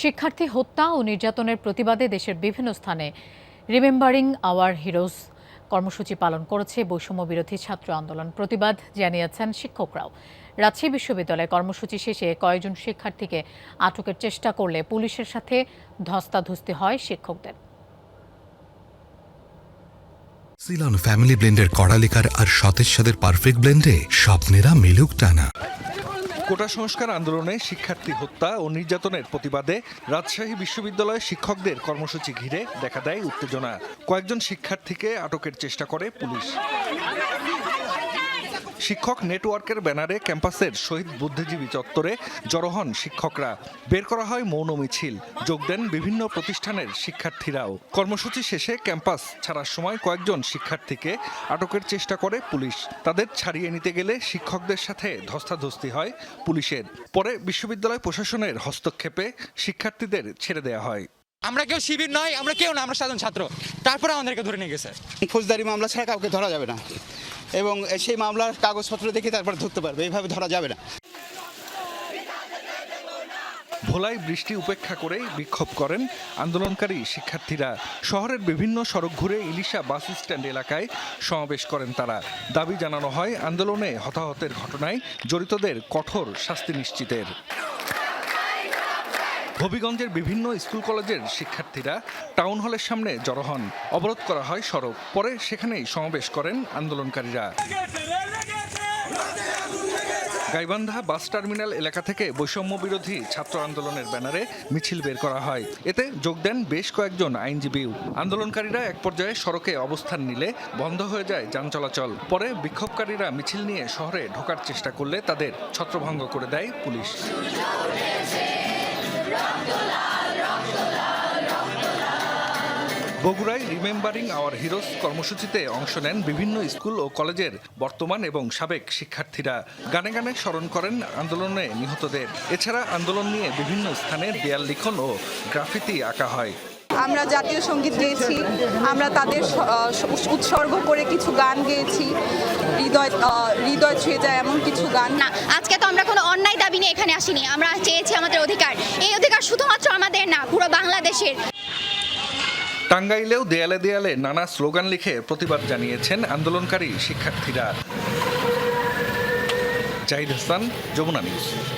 শিক্ষার্থী হত্যা ও নির্যাতনের প্রতিবাদে দেশের বিভিন্ন স্থানে রিমেম্বারিং আওয়ার হিরোজ কর্মসূচি পালন করেছে বৈষম্য বিরোধী ছাত্র আন্দোলন প্রতিবাদ জানিয়েছেন শিক্ষকরাও। রাজশাহী বিশ্ববিদ্যালয়ে কর্মসূচি শেষে কয়েকজন শিক্ষার্থীকে আটকের চেষ্টা করলে পুলিশের সাথে ধস্তাধস্তি হয় শিক্ষকদের। সিলন ফ্যামিলি ব্লেন্ডের কড়ালিকার আর সতেজ সাদের পারফেক্ট ব্লেন্ডে স্বপ্নেরা মিলুক টানা। কোটা সংস্কার আন্দোলনে শিক্ষার্থী হত্যা ও নির্যাতনের প্রতিবাদে রাজশাহী বিশ্ববিদ্যালয়ে শিক্ষকদের কর্মসূচি ঘিরে দেখা দেয় উত্তেজনা। কয়েকজন শিক্ষার্থীকে আটকের চেষ্টা করে পুলিশ। শিক্ষক নেটওয়ার্কের ব্যানারে ক্যাম্পাসের শহীদ বুদ্ধিজীবী চত্বরে জড়ো হন শিক্ষকরা। বের করা হয় মৌন মিছিল, যোগ দেন বিভিন্ন প্রতিষ্ঠানের শিক্ষার্থীরাও। কর্মসূচি শেষে ক্যাম্পাস ছাড়ার সময় কয়েকজন শিক্ষার্থীকে আটকের চেষ্টা করে পুলিশ। তাদের ছাড়িয়ে নিতে গেলে শিক্ষকদের সাথে ধস্তাধস্তি হয় পুলিশের। পরে বিশ্ববিদ্যালয় প্রশাসনের হস্তক্ষেপে শিক্ষার্থীদের ছেড়ে দেওয়া হয়। আমরা কেউ শিবির নয় আমরা কেউ না আমরা সাধারণ ছাত্র। তারপরে আমাদেরকে ধরে নিয়ে গেছে। ফৌজদারি মামলা ছাড়া কাউকে ধরা যাবে না। এবং সেই মামলার কাগজপত্র দেখে তারপর ধরতে পারবে এইভাবে ধরা যাবে না। ভোলায় বৃষ্টি উপেক্ষা করে বিক্ষোভ করেন আন্দোলনকারী শিক্ষার্থীরা। শহরের বিভিন্ন সড়ক ঘুরে ইলিশা বাস স্ট্যান্ড এলাকায় সমাবেশ করেন তারা। দাবি জানানো হয় আন্দোলনে হতাহতের ঘটনায় জড়িতদের কঠোর শাস্তি নিশ্চিতের। হবিগঞ্জের বিভিন্ন স্কুল কলেজের শিক্ষার্থীরা টাউন হলের সামনে জড়ো হন। অবরোধ করা হয় সড়ক। পরে সেখানেই সমাবেশ করেন আন্দোলনকারীরা। গাইবান্ধা বাস টার্মিনাল এলাকা থেকে বৈষম্য বিরোধী ছাত্র আন্দোলনের ব্যানারে মিছিল বের করা হয়। এতে যোগ দেন বেশ কয়েকজন আইনজীবীও আন্দোলনকারীরা এক পর্যায়ে সড়কে অবস্থান নিলে বন্ধ হয়ে যায় যান চলাচল। পরে বিক্ষোভকারীরা মিছিল নিয়ে শহরে ঢোকার চেষ্টা করলে তাদের ছত্রভঙ্গ করে দেয় পুলিশ। বগুড়ায় রিমেম্বারিং আওয়ার হিরোজ কর্মসূচিতে অংশ নেন বিভিন্ন স্কুল ও কলেজের বর্তমান এবং সাবেক শিক্ষার্থীরা। গানে গানে স্মরণ করেন আন্দোলনে নিহতদের। এছাড়া আন্দোলন নিয়ে বিভিন্ন স্থানে দেয়াল লিখন ও গ্রাফিতি আঁকা হয়। আমরা জাতীয় সংগীত গেয়েছি আমরা তাদের উৎসর্গ করে কিছু গান গেয়েছি হৃদয় হৃদয় ছুঁয়ে যায় এমন কিছু গান। না আজকে তো আমরা কোনো অন্যায় দাবি নিয়ে এখানে আসিনি আমরা চেয়েছি আমাদের অধিকার। এই অধিকার শুধুমাত্র আমাদের না পুরো বাংলাদেশের। টাঙ্গাইলেও দেয়ালে দেয়ালে নানা স্লোগান লিখে প্রতিবাদ জানিয়েছেন আন্দোলনকারী শিক্ষার্থীরা। জাহিদ হাসান যমুনা নিউজ।